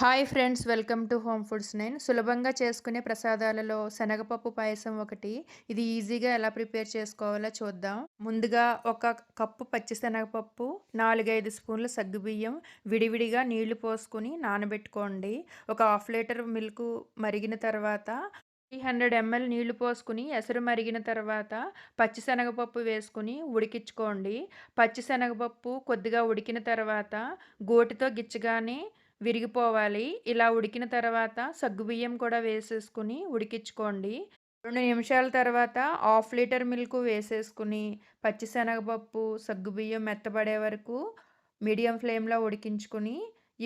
Hi friends welcome to home foods నేను. సులభంగా చేసుకునే ప్రసాదాలలో శనగపప్పు పాయసం ఒకటి. ఇది ఈజీగా ఎలా ప్రిపేర్ చేసుకోవాలో చూద్దాం. ముందుగా ఒక కప్పు పచ్చి శనగపప్పు నాలుగైదు స్పూన్ల సగ్గుబియ్యం. విడివిడిగా నీళ్ళు పోసుకుని నానబెట్టుకోండి. ఒక హాఫ్ లీటర్ మిల్క్ మరిగిన తర్వాత త్రీ హండ్రెడ్ ఎంఎల్ నీళ్ళు పోసుకుని ఎసరు మరిగిన తర్వాత పచ్చిశనగపప్పు వేసుకుని ఉడికించుకోండి. పచ్చిశనగపప్పు కొద్దిగా ఉడికిన తర్వాత గోటితో గిచ్చగానే విరిగిపోవాలి. ఇలా ఉడికిన తర్వాత సగ్గుబియ్యం కూడా వేసేసుకుని ఉడికించుకోండి. రెండు నిమిషాల తర్వాత హాఫ్ లీటర్ మిల్క్ వేసేసుకుని పచ్చిశనగపప్పు సగ్గుబియ్యం మెత్తబడే వరకు మీడియం ఫ్లేమ్లో ఉడికించుకుని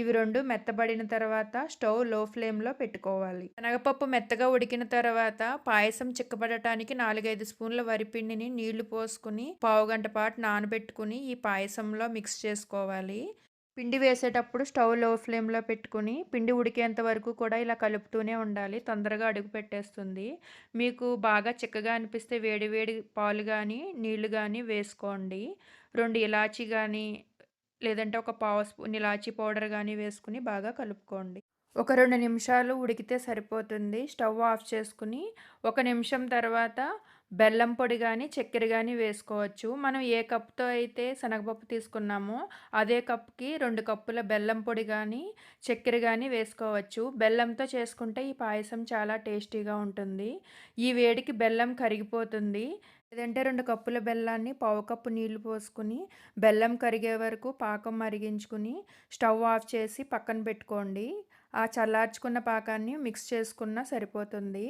ఇవి రెండు మెత్తబడిన తర్వాత స్టవ్లో ఫ్లేమ్లో పెట్టుకోవాలి. శనగపప్పు మెత్తగా ఉడికిన తర్వాత పాయసం చిక్కబడటానికి నాలుగైదు స్పూన్ల వరిపిండిని నీళ్ళు పోసుకుని పావు గంట పాటు నానబెట్టుకుని ఈ పాయసంలో మిక్స్ చేసుకోవాలి. పిండి వేసేటప్పుడు స్టవ్లో ఫ్లేమ్లో పెట్టుకుని పిండి ఉడికేంత వరకు కూడా ఇలా కలుపుతూనే ఉండాలి. తొందరగా అడుగు పెట్టేస్తుంది. మీకు బాగా చిక్కగా అనిపిస్తే వేడివేడి పాలు కానీ నీళ్ళు కానీ వేసుకోండి. రెండు ఇలాచీ కానీ లేదంటే ఒక పావు స్పూన్ ఇలాచీ పౌడర్ కానీ వేసుకుని బాగా కలుపుకోండి. ఒక రెండు నిమిషాలు ఉడికితే సరిపోతుంది. స్టవ్ ఆఫ్ చేసుకుని ఒక నిమిషం తర్వాత బెల్లం పొడి కానీ చక్కెర కానీ వేసుకోవచ్చు. మనం ఏ కప్తో అయితే శనగపప్పు తీసుకున్నామో అదే కప్కి రెండు కప్పుల బెల్లం పొడి కానీ చక్కెర కానీ వేసుకోవచ్చు. బెల్లంతో చేసుకుంటే ఈ పాయసం చాలా టేస్టీగా ఉంటుంది. ఈ వేడికి బెల్లం కరిగిపోతుంది. లేదంటే రెండు కప్పుల బెల్లాన్ని పావు కప్పు నీళ్ళు పోసుకుని బెల్లం కరిగే వరకు పాకం మరిగించుకుని స్టవ్ ఆఫ్ చేసి పక్కన పెట్టుకోండి. ఆ చల్లార్చుకున్న పాకాన్ని మిక్స్ చేసుకున్న సరిపోతుంది.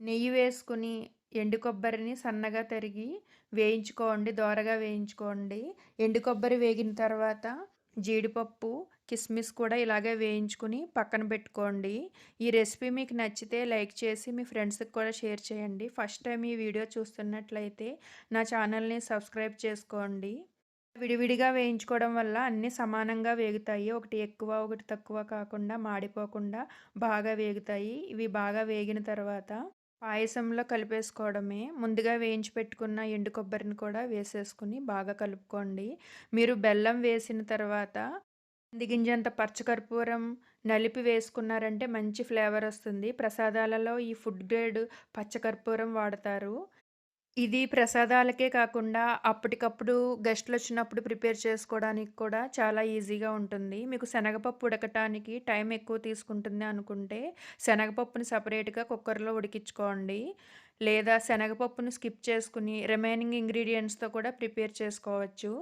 నెయ్యి వేసుకుని ఎండు కొబ్బరిని సన్నగా తరిగి వేయించుకోండి దోరగా వేయించుకోండి. ఎండు కొబ్బరి వేగిన తర్వాత జీడిపప్పు కిస్మిస్ కూడా ఇలాగే వేయించుకుని పక్కన పెట్టుకోండి. ఈ రెసిపీ మీకు నచ్చితే లైక్ చేసి మీ ఫ్రెండ్స్కి కూడా షేర్ చేయండి. ఫస్ట్ టైం ఈ వీడియో చూస్తున్నట్లయితే నా ఛానల్ని సబ్స్క్రైబ్ చేసుకోండి. విడివిడిగా వేయించుకోవడం వల్ల అన్నీ సమానంగా వేగుతాయి. ఒకటి ఎక్కువ ఒకటి తక్కువ కాకుండా మాడిపోకుండా బాగా వేగుతాయి. ఇవి బాగా వేగిన తర్వాత పాయసంలో కలిపేసుకోవడమే. ముందుగా వేయించి పెట్టుకున్న ఎండు కొబ్బరిని కూడా వేసేసుకుని బాగా కలుపుకోండి. మీరు బెల్లం వేసిన తర్వాత దిగింజంత పచ్చకర్పూరం నలిపి వేసుకున్నారంటే మంచి ఫ్లేవర్ వస్తుంది. ప్రసాదాలలో ఈ ఫుడ్ గ్రేడ్ పచ్చకర్పూరం వాడతారు. ఇది ప్రసాదాలకే కాకుండా అప్పటికప్పుడు గెస్ట్లు వచ్చినప్పుడు ప్రిపేర్ చేసుకోవడానికి కూడా చాలా ఈజీగా ఉంటుంది. మీకు శనగపప్పు ఉడకటానికి టైం ఎక్కువ తీసుకుంటుంది అనుకుంటే శనగపప్పుని సపరేట్గా కుక్కర్లో ఉడికించుకోండి. లేదా శనగపప్పును స్కిప్ చేసుకుని రిమైనింగ్ ఇంగ్రీడియంట్స్తో కూడా ప్రిపేర్ చేసుకోవచ్చు.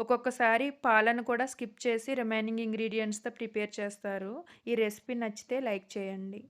ఒక్కొక్కసారి పాలను కూడా స్కిప్ చేసి రిమైనింగ్ ఇంగ్రీడియంట్స్తో ప్రిపేర్ చేస్తారు. ఈ రెసిపీ నచ్చితే లైక్ చేయండి.